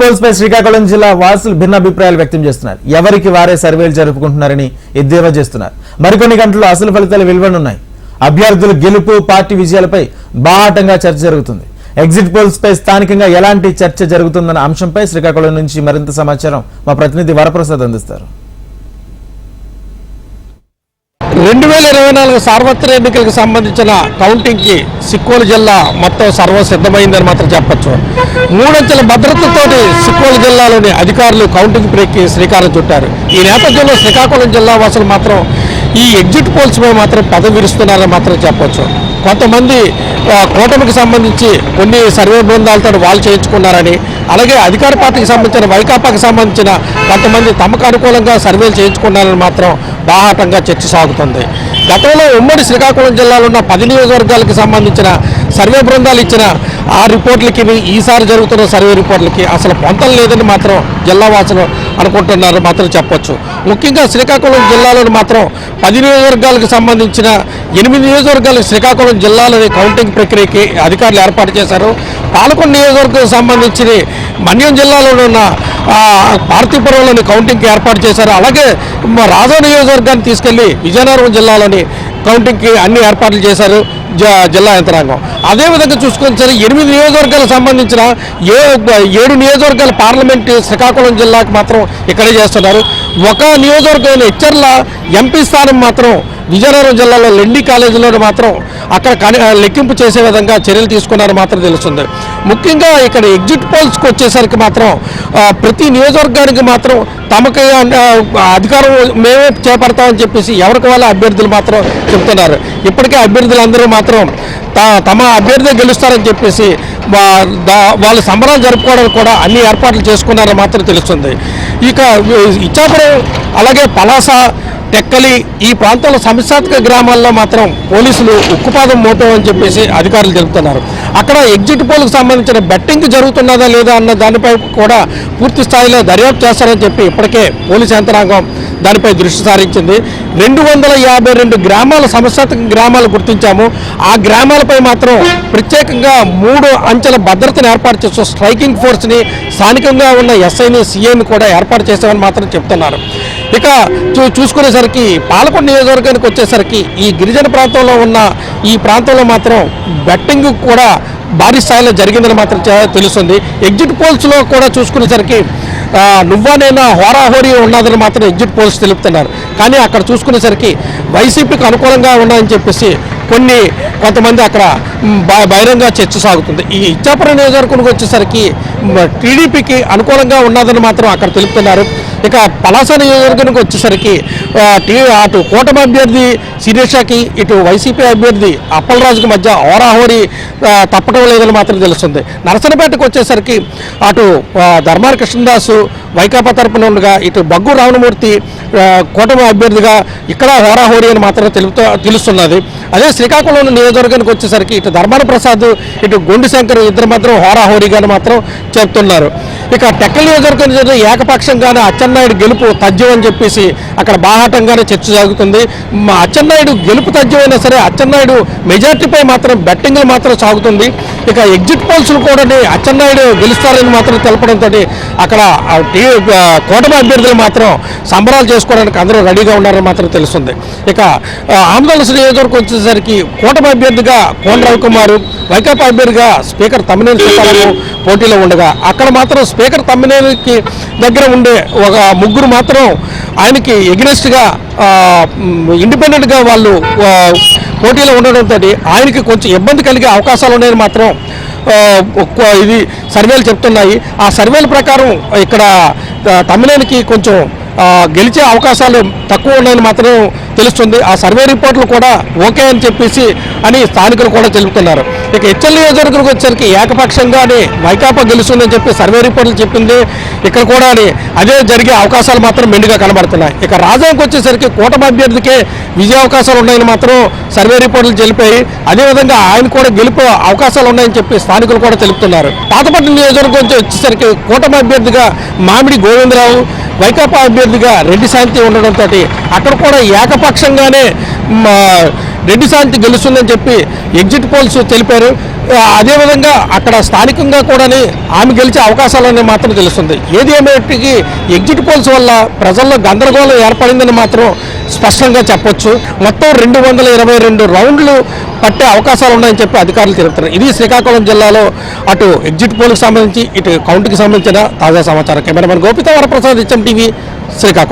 Poles పై శ్రీకాకుళం జిల్లా వాసులు భిన్నాభిప్రాయాలు వ్యక్తం చేస్తున్నారు. ఎవరికి వారే సర్వేలు జరుపుకుంటున్నారని ఎద్దేవా చేస్తున్నారు. మరికొన్ని గంటల్లో అసలు ఫలితాలు వెలువడనున్నాయి అభ్యర్థుల గెలుపు పార్టీ విజయాలపై బాహాటంగా చర్చ జరుగుతుంది. ఎగ్జిట్ పోల్స్ పై స్థానికంగా ఎలాంటి చర్చ జరుగుతుందన్న అంశంపై శ్రీకాకుళం నుంచి మరింత సమాచారం మా ప్రతినిధి వరప్రసాద్ అందిస్తారు. రెండు వేల ఇరవై నాలుగు సార్వత్రిక ఎన్నికలకు సంబంధించిన కౌంటింగ్కి సిక్కోలు జిల్లా మొత్తం సర్వసిద్ధమైందని మాత్రం చెప్పచ్చు. మూడంచెల భద్రతతోటి సిక్కోలు జిల్లాలోని అధికారులు కౌంటింగ్ ప్రక్రియ శ్రీకారం చుట్టారు. ఈ నేపథ్యంలో శ్రీకాకుళం జిల్లా వాసులు మాత్రం ఈ ఎగ్జిట్ పోల్స్పై మాత్రం పదం విరుస్తున్నారని మాత్రం చెప్పొచ్చు. కొంతమంది కూటమికి సంబంధించి కొన్ని సర్వే బృందాలతో వాళ్ళు చేయించుకున్నారని అలాగే అధికార పార్టీకి సంబంధించిన వైకాపాకి సంబంధించిన కొంతమంది తమకు అనుకూలంగా సర్వేలు చేయించుకున్నారని మాత్రం బాహాటంగా చర్చ సాగుతుంది గతంలో ఉమ్మడి శ్రీకాకుళం జిల్లాలో ఉన్న పది నియోజకవర్గాలకు సంబంధించిన సర్వే బృందాలు ఇచ్చిన ఆ రిపోర్ట్లకి ఈసారి జరుగుతున్న సర్వే రిపోర్ట్లకి అసలు పొంతం లేదని మాత్రం జిల్లా వాసులు అనుకుంటున్నారు మాత్రం చెప్పొచ్చు. ముఖ్యంగా శ్రీకాకుళం జిల్లాలో మాత్రం పది నియోజకవర్గాలకు సంబంధించిన ఎనిమిది నియోజకవర్గాలకు శ్రీకాకుళం జిల్లాలోని కౌంటింగ్ ప్రక్రియకి అధికారులు ఏర్పాటు చేశారు. పాలకొండ నియోజకవర్గం సంబంధించిన మన్యం జిల్లాలో ఉన్న పార్తీపురంలోని కౌంటింగ్కి ఏర్పాటు చేశారు. అలాగే రాజా నియోజకవర్గాన్ని తీసుకెళ్ళి విజయనగరం జిల్లాలోని కౌంటింగ్కి అన్ని ఏర్పాట్లు చేశారు జ- జిల్లా యంత్రాంగం. అదేవిధంగా చూసుకొని సరే ఎనిమిది నియోజకవర్గాలకు సంబంధించిన ఏ ఏడు నియోజకవర్గాల పార్లమెంట్ శ్రీకాకుళం జిల్లాకు మాత్రం ఇక్కడే చేస్తున్నారు. ఒక నియోజకవర్గం హెచ్చర్ల ఎంపీ స్థానం మాత్రం విజయనగరం జిల్లాలో లెండి కాలేజీలో మాత్రం అక్కడ లెక్కింపు చేసే విధంగా చర్యలు తీసుకున్నారని మాత్రం తెలుస్తుంది. ముఖ్యంగా ఇక్కడ ఎగ్జిట్ పోల్స్కి వచ్చేసరికి మాత్రం ప్రతి నియోజకవర్గానికి మాత్రం తమకి అధికారం మేమే చేపడతామని చెప్పేసి ఎవరికి వాళ్ళ అభ్యర్థులు మాత్రం చెప్తున్నారు. ఇప్పటికే అభ్యర్థులందరూ మాత్రం త- తమ అభ్యర్థి గెలుస్తారని చెప్పేసి వాళ్ళు సంబరాలు జరుపుకోవడానికి కూడా అన్ని ఏర్పాట్లు చేసుకున్నారని మాత్రం తెలుస్తుంది. ఇక ఇచ్చాపురం అలాగే పలాస టెక్కలి ఈ ప్రాంతంలో సమస్యాత్మక గ్రామాల్లో మాత్రం పోలీసులు ఉక్కుపాదం మోపామని చెప్పేసి అధికారులు తెలుపుతున్నారు. అక్కడ ఎగ్జిట్ పోల్కు సంబంధించిన బెట్టింగ్ జరుగుతున్నదా లేదా అన్న దానిపై కూడా పూర్తి స్థాయిలో దర్యాప్తు చేస్తారని చెప్పి ఇప్పటికే పోలీసు యంత్రాంగం దానిపై దృష్టి సారించింది. రెండు వందల యాభై రెండు గ్రామాల సమస్యాత్మక గ్రామాలు గుర్తించాము. ఆ గ్రామాలపై మాత్రం ప్రత్యేకంగా మూడు అంచెల భద్రతను ఏర్పాటు చేస్తూ స్ట్రైకింగ్ ఫోర్స్ని స్థానికంగా ఉన్న ఎస్ఐని సీఐని కూడా ఏర్పాటు చేశామని మాత్రం చెప్తున్నారు. ఇక చూ చూసుకునేసరికి పాలకొండ నియోజకవర్గానికి వచ్చేసరికి ఈ గిరిజన ప్రాంతంలో ఉన్న ఈ ప్రాంతంలో మాత్రం బెట్టింగ్ కూడా భారీ స్థాయిలో జరిగిందని మాత్రం తెలుస్తుంది. ఎగ్జిట్ పోల్స్లో కూడా చూసుకునేసరికి నువ్వానైనా హోరాహోరీ ఉన్నదని మాత్రం ఎగ్జిట్ పోల్స్ తెలుపుతున్నారు. కానీ అక్కడ చూసుకునేసరికి వైసీపీకి అనుకూలంగా ఉన్నాయని చెప్పేసి కొన్ని కొంతమంది అక్కడ బహిరంగ చర్చ సాగుతుంది. ఈ ఇచ్చాపురం నియోజకవర్గానికి వచ్చేసరికి టీడీపీకి అనుకూలంగా ఉన్నదని మాత్రం అక్కడ తెలుపుతున్నారు. ఇక పలాస నియోజకవర్గానికి వచ్చేసరికి అటు కూటమి అభ్యర్థి శిరీషకి ఇటు వైసీపీ అభ్యర్థి అప్పలరాజుకి మధ్య హోరాహోరీ ఆ, తప్పడం లేదని మాత్రం తెలుస్తుంది. నరసనపేటకు వచ్చేసరికి అటు ఆ, ధర్మాన కృష్ణదాసు వైకాపా తరపున ఉండగా ఇటు బగ్గు రావణమూర్తి కూటమి అభ్యర్థిగా ఇక్కడ హోరాహోరీ అని మాత్రం తెలుపుతూ తెలుస్తున్నది. అదే శ్రీకాకుళం నియోజకవర్గానికి వచ్చేసరికి ఇటు ధర్మాన ప్రసాద్ ఇటు గొండు శంకర్ ఇద్దరు మాత్రం హోరాహోరీగానే మాత్రం చెప్తున్నారు ఇక టెక్కల్ నియోజకవర్గం ఏకపక్షంగానే అచ్చెన్నాయుడు గెలుపు తథ్యం అని చెప్పేసి అక్కడ బాహాటంగానే చర్చ సాగుతుంది మా అచ్చెన్నాయుడు గెలుపు తథ్యమైనా సరే అచ్చెన్నాయుడు మెజార్టీపై మాత్రం బెట్టింగ్లు మాత్రం సాగుతుంది. ఇక ఎగ్జిట్ పోల్స్లు కూడా అచ్చెన్నాయుడు గెలుస్తారని మాత్రం తెలపడంతో అక్కడ కూటమి అభ్యర్థులు మాత్రం సంబరాలు చేసుకోవడానికి అందరూ రెడీగా ఉన్నారని మాత్రం తెలుస్తుంది. ఇక ఆంధ్రప్రదేశ్ నియోజకవర్గం వచ్చేసరికి కూటమి అభ్యర్థిగా కోన రవికుమారు వైకాపా అభ్యర్థిగా స్పీకర్ తమ్మినేని సీతారాము పోటీలో ఉండగా అక్కడ మాత్రం స్పీకర్ తమ్మినేనికి దగ్గర ఉండే ఒక ముగ్గురు మాత్రం ఆయనకి ఎగ్నెస్ట్గా ఇండిపెండెంట్గా వాళ్ళు పోటీలో ఉండడంతో ఆయనకి కొంచెం ఇబ్బంది కలిగే అవకాశాలు ఉన్నాయని మాత్రం ఒక్క ఇది సర్వేలు చెప్తున్నాయి. ఆ సర్వేల ప్రకారం ఇక్కడ తమిళనానికి తమ్మినేనికి కొంచెం గెలిచే అవకాశాలు తక్కువ ఉన్నాయని మాత్రం తెలుస్తుంది. ఆ సర్వే రిపోర్ట్లు కూడా ఓకే అని చెప్పేసి అని స్థానికులు కూడా తెలుపుతున్నారు ఇక హెచ్ఎల్ నియోజకవర్గానికి వచ్చేసరికి ఏకపక్షంగానే వైకాపా గెలుస్తుందని చెప్పి సర్వే రిపోర్ట్లు చెప్పింది. ఇక్కడ కూడా అదే జరిగే అవకాశాలు మాత్రం మెండుగా కనబడుతున్నాయి. ఇక రాజానికి వచ్చేసరికి కూటమి అభ్యర్థికే విజయ అవకాశాలు ఉన్నాయని మాత్రం సర్వే రిపోర్ట్లు తెలిపాయి. అదేవిధంగా ఆయన కూడా గెలుపు అవకాశాలు ఉన్నాయని చెప్పి స్థానికులు కూడా తెలుపుతున్నారు. పాతపట్నం నియోజకవర్గం వచ్చేసరికి కూటమి అభ్యర్థిగా మామిడి గోవిందరావు వైకాపా అభ్యర్థి అభ్యర్థిగా రెడ్డి శాంతి ఉండడంతో అక్కడ కూడా ఏకపక్షంగానే రెడ్డి శాంతి గెలుస్తుందని చెప్పి ఎగ్జిట్ పోల్స్ తెలిపారు. అదేవిధంగా అక్కడ స్థానికంగా కూడా ఆమె గెలిచే అవకాశాలని మాత్రం తెలుస్తుంది. ఏది ఏమైనప్పటికీ ఎగ్జిట్ పోల్స్ వల్ల ప్రజల్లో గందరగోళం ఏర్పడిందని మాత్రం స్పష్టంగా చెప్పొచ్చు. మొత్తం రెండు వందల ఇరవై రెండు రౌండ్లు పట్టే అవకాశాలు ఉన్నాయని చెప్పి అధికారులు తెలుపుతున్నారు. ఇది శ్రీకాకుళం జిల్లాలో అటు ఎగ్జిట్ పోల్కి సంబంధించి ఇటు కౌంట్కి సంబంధించిన తాజా సమాచారం. కెమెరామెన్ గోపిత వరప్రసాద్ ఇచ్చం టీవీ శ్రీకాకుళం.